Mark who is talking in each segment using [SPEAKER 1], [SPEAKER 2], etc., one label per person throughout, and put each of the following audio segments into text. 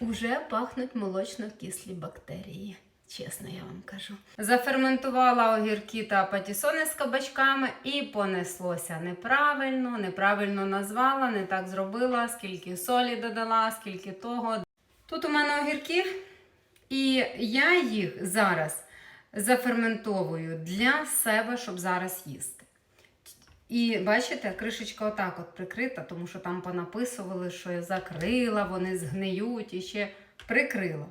[SPEAKER 1] уже пахнуть молочно-кислі бактерії. Чесно, я вам кажу. Заферментувала огірки та патісони з кабачками і понеслося неправильно, неправильно назвала, не так зробила, скільки солі додала, скільки того. Тут у мене огірки, і я їх зараз заферментовую для себе, щоб зараз їсти. І бачите, кришечка отак от прикрита, тому що там понаписували, що я закрила, вони згниють і ще прикрила.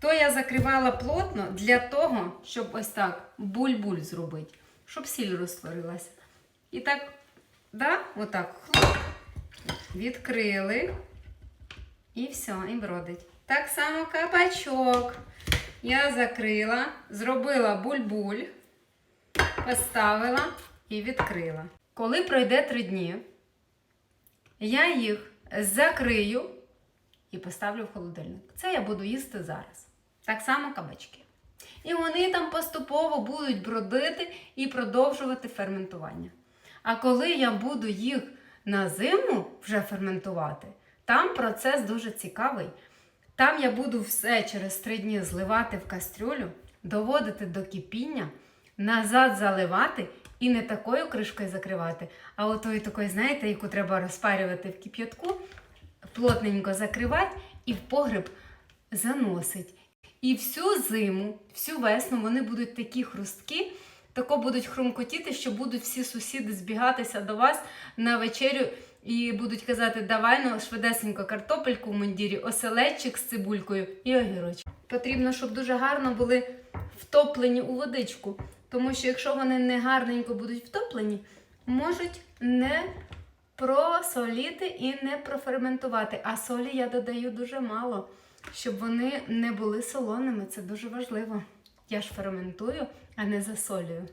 [SPEAKER 1] То я закривала плотно для того, щоб ось так буль-буль зробити, щоб сіль розтворилася. І так, да, отак, хлоп, відкрили. І все, і бродить. Так само кабачок. Я закрила, зробила буль-буль, поставила і відкрила. Коли пройде три дні, я їх закрию і поставлю в холодильник. Це я буду їсти зараз. Так само кабачки. І вони там поступово будуть бродити і продовжувати ферментування. А коли я буду їх на зиму вже ферментувати, там процес дуже цікавий. Там я буду все через три дні зливати в кастрюлю, доводити до кипіння, назад заливати і не такою кришкою закривати, а отою такою, знаєте, яку треба розпарювати в кип'ятку, плотненько закривати і в погреб заносить. І всю зиму, всю весну вони будуть такі хрусткі, тако будуть хрумкотіти, що будуть всі сусіди збігатися до вас на вечерю і будуть казати, давай ну, швидесенько картопельку в мундірі, оселедчик з цибулькою і огірочок. Потрібно, щоб дуже гарно були втоплені у водичку, тому що якщо вони не гарненько будуть втоплені, можуть не просоліти і не проферментувати. А солі я додаю дуже мало, щоб вони не були солоними. Це дуже важливо. Я ж ферментую, а не засолюю.